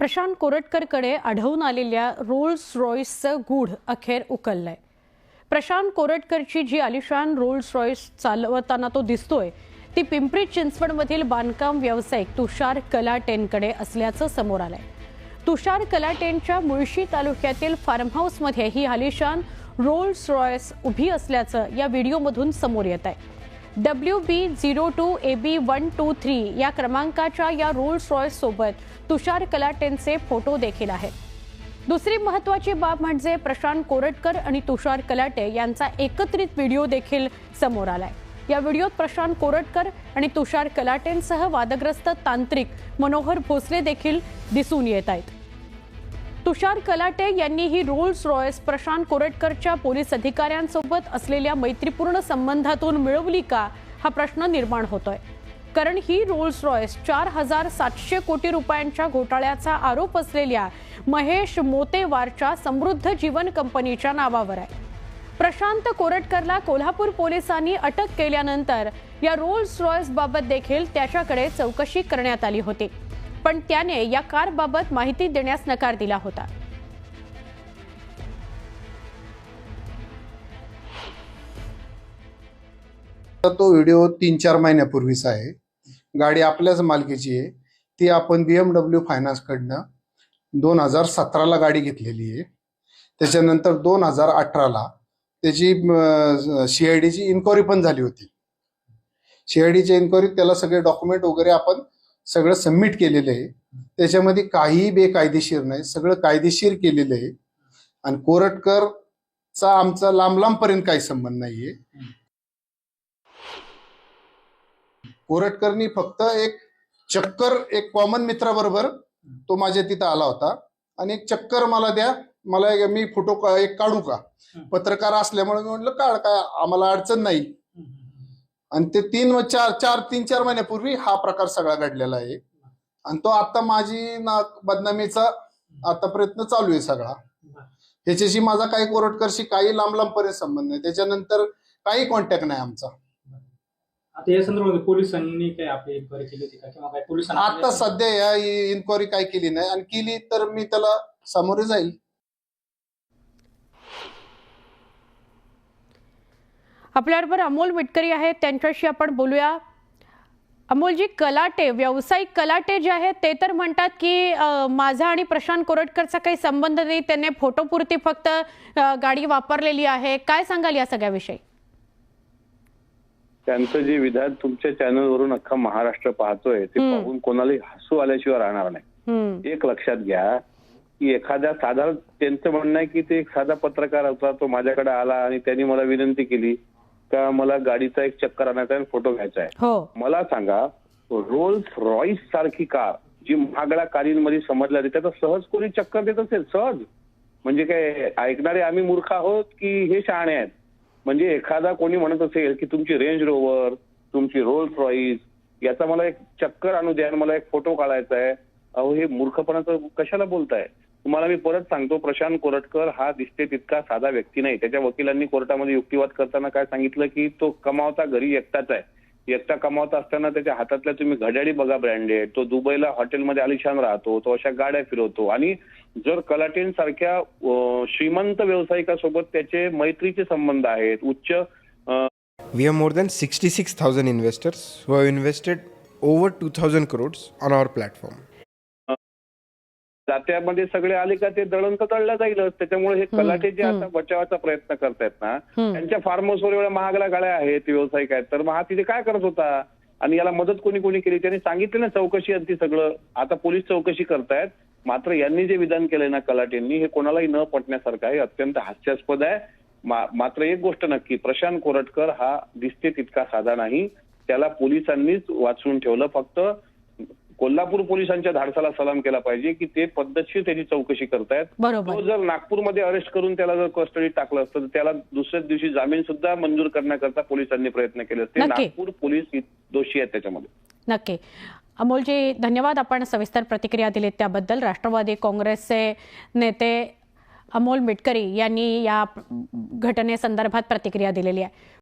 प्रशांत कोरटकरकडे आढळून आलेल्या रोल्स रॉईसचं गूढ अखेर उकललंय. प्रशांत कोरटकरची जी आलिशान रोल्स रॉईस चालवताना तो दिसतोय ती पिंपरी चिंचवडमधील बांधकाम व्यावसायिक तुषार कलाटेनकडे असल्याचं समोर आलंय. तुषार कलाटेनच्या मुळशी तालुक्यातील फार्म हाऊसमध्ये ही आलिशान रोल्स रॉयस उभी असल्याचं या व्हिडिओमधून समोर येत आहे W B zero two A B one two three या क्रमांकाच्या या रोल्स रॉयस सोबत तुषार कलाटेंचे फोटो देखील आहेत. दुसरी महत्वाची बाब म्हणजे प्रशांत कोरटकर आणि तुषार कलाटे यांचा एकत्रित व्हिडिओ देखील समोर आलाय. या व्हिडिओत प्रशांत कोरटकर आणि तुषार कलाटेंसह वादग्रस्त तांत्रिक मनोहर भोसले देखील दिसून येत आहेत. तुषार कलाटे यांनी ही रोल्स रॉयस प्रशांत कोरटकरच्या पोलीस अधिकाऱ्यांसोबत असलेल्या मैत्रीपूर्ण संबंधातून मिळवली का हा प्रश्न निर्माण होतोय. कारण ही रोल्स रॉयस चार हजार सातशे कोटी रुपयांच्या घोटाळ्याचा आरोप असलेल्या महेश मोतेवारच्या समृद्ध जीवन कंपनीच्या नावावर आहे. प्रशांत कोरटकरला कोल्हापूर पोलिसांनी अटक केल्यानंतर या रोल्स रॉयस बाबत देखील त्याच्याकडे चौकशी करण्यात आली होती. पण त्याने या कारबाबत माहिती देण्यास नकार दिला होता. तर तो व्हिडिओ तीन चार महिन्यापूर्वीचा आहे. गाडी आपल्याच मालकीची आहे. ती आपण बीएमडब्ल्यू फायनान्स कडनं दोन हजार सतराला गाडी घेतलेली आहे. त्याच्यानंतर दोन हजार अठराला त्याची सीआयडीची इन्क्वायरी पण झाली होती. सीआयडीच्या इन्क्वायरीत त्याला सगळे डॉक्युमेंट वगैरे आपण सगळं सबमिट केलेलं आहे. त्याच्यामध्ये काहीही बेकायदेशीर नाही. सगळं कायदेशीर केलेलं आहे. आणि कोरटकरचा आमचा लांब लांबपर्यंत काही संबंध नाहीये. कोरटकरनी फक्त एक चक्कर एक कॉमन मित्राबरोबर तो माझ्या तिथं आला होता. आणि एक चक्कर मला द्या. मला एक- मी फोटो का- एक काढू का? पत्रकार असल्यामुळे मी म्हटलं काढ काय? आम्हाला अडचण नाही. आणि ते तीन व चार चार तीन चार महिन्यापूर्वी हा प्रकार सगळा घडलेला आहे. आणि तो आता माझी ना बदनामीचा आता प्रयत्न चालू आहे सगळा. त्याच्याशी माझा काही कोरटकरशी काही लांब लांबपर्यंत संबंध नाही. त्याच्यानंतर काही कॉन्टॅक्ट नाही आमचा. आता या संदर्भात पोलिसांनी काय आपली इन्क्वायरी केली होती का? किंवा काय पोलिसांना आता सध्या या इन्क्वायरी काय केली नाही. आणि केली तर मी त्याला सामोरे जाईल. आपल्याबरोबर अमोल मिटकरी आहेत. त्यांच्याशी आपण बोलूया. अमोलजी कलाटे व्यावसायिक कलाटे जे आहेत ते तर म्हणतात की माझा आणि प्रशांत कोरटकरचा काही संबंध नाही. त्यांनी फोटोपुरती फक्त गाडी वापरलेली आहे. काय सांगाल या सगळ्याविषयी? त्यांचं जे विधान तुमच्या चॅनलवरून अख्खा महाराष्ट्र पाहतोय ते. पाहून कोणालाही हसू आल्याशिवाय राहणार नाही. एक लक्षात घ्या की एखाद्या साधा त्यांचं म्हणणं आहे की ते एक साधा पत्रकार होता तो माझ्याकडे आला आणि त्यांनी मला विनंती केली का मला गाडीचा एक चक्कर आणायचा आहे फोटो घ्यायचा आहे? हो. मला सांगा रोल्स रॉईस सारखी कार जी महागड्या कारींमध्ये समजल्या जाते त्याचा सहज कोणी चक्कर देत असेल? सहज. म्हणजे काय ऐकणारे आम्ही मूर्ख आहोत की हे शहाणे आहेत? म्हणजे एखादा कोणी म्हणत असेल की तुमची रेंज रोवर तुमची रोल्स रॉईस याचा मला एक चक्कर आणू द्या आणि मला एक फोटो काढायचा आहे. अहो हे मूर्खपणाचं कशाला बोलताय? तुम्हाला मी परत सांगतो प्रशांत कोरटकर हा दिसते तितका साधा व्यक्ती नाही. त्याच्या वकिलांनी कोर्टामध्ये युक्तिवाद करताना काय सांगितलं की तो कमावता घरी एकटाच आहे. एकटा कमावता असताना त्याच्या हातातल्या तुम्ही घड्याळी बघा ब्रँडेड. तो दुबईला हॉटेलमध्ये आलिशान राहतो तो अशा गाड्या फिरवतो. आणि जर कलाटेन सारख्या श्रीमंत व्यावसायिकासोबत त्याचे मैत्रीचे संबंध आहेत उच्च अं, We have more than 66,000 investors who have invested over 2,000 crores on our platform. जात्यामध्ये सगळे आले का ते दळण तर दळलं जाईलच. त्याच्यामुळे हे कलाटे जे आता बचावाचा प्रयत्न करतायत ना. त्यांच्या फार्म हाऊसवर एवढ्या महागड्या गाड्या आहेत व्यावसायिक आहेत तर मग हा तिथे काय करत होता? आणि याला मदत कोणी कोणी केली? त्यांनी सांगितलं ना चौकशी आणि ती सगळं. आता पोलीस चौकशी करतायत. मात्र यांनी जे विधान केलंय ना कलाटेंनी हे कोणालाही न पटण्यासारखं आहे. अत्यंत हास्यास्पद आहे. मा- मात्र एक गोष्ट नक्की प्रशांत कोरटकर हा दिसते तितका साधा नाही. त्याला पोलिसांनीच वाचवून ठेवलं फक्त. कोल्हापूर पोलिसांच्या धाडसाला सलाम केला पाहिजे की ते पद्धतशीर त्याची चौकशी करतायत. तो जर नागपूरमध्ये अरेस्ट करून त्याला जर कस्टडीत टाकलं असतं तर त्याला दुसऱ्याच दिवशी जामीन सुद्धा मंजूर करण्याकरता पोलिसांनी प्रयत्न केले असते. नागपूर पोलीस दोषी आहेत त्याच्यामध्ये. नक्की. अमोलजी धन्यवाद. आपण सविस्तर प्रतिक्रिया दिलीत त्याबद्दल. राष्ट्रवादी काँग्रेसचे नेते अमोल मिटकरी यांनी या घटनेसंदर्भात प्रतिक्रिया दिलेली आहे.